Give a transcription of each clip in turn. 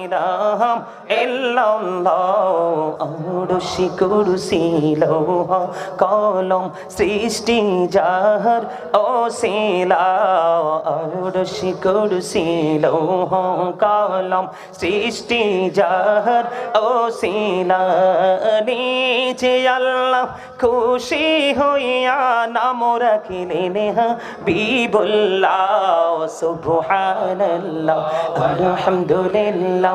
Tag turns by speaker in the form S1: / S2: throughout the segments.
S1: ইলাহা ইল্লাল্লাহ কুরসি লৌহ কলম সৃষ্টি যাহার ওসিলা আরশি কুরসি লৌহ কলম সৃষ্টি যাহার নিজে আল্লাহ খুশি হইয়া নাম রাখিলেন হাবিবুল্লাহ সুবহানাল্লাহ আলহামদুলিল্লাহ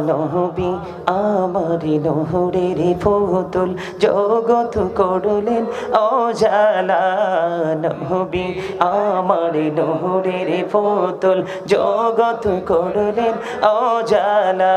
S1: নবী আমার নহরের ফতুল জগত করলেন অজালা নবী আমার নহরের ফতুল জগত করলেন অজালা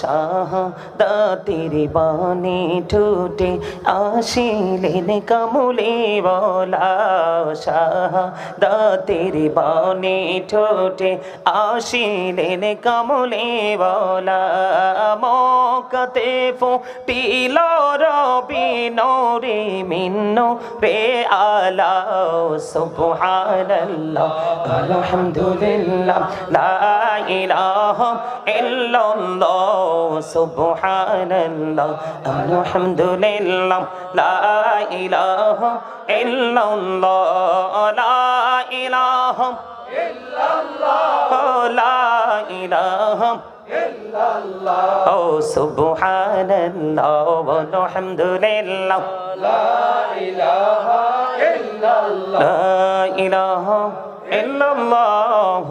S1: শাহাদাতের বাণী ঠোঁটে আসিলেন কামলে বলা শাহাদাতের বাণী ঠোঁটে আসিলেন কামলে বলা মকাতে ফুটিল রবি নরে মিন্ন রে আলা সুবহানাল্লাহ, আলহামদুলিল্লাহ, লা ইলাহা ইল্লাল্লাহ। সুবহানাল্লাহ, আলহামদুলিল্লাহ, লা ইলাহা ইল্লাল্লাহ, লা ইলাহা ইল্লাল্লাহ, লা ইলাহা ইল্লাল্লাহ, ও সুবহানাল্লাহ, আলহামদুলিল্লাহ,
S2: লা ইলাহা ইল্লাল্লাহ, লা ইলাহা ইল্লাল্লাহ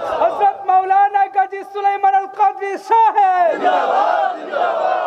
S2: حافظ
S1: صاحب۔ زندہ باد زندہ
S2: باد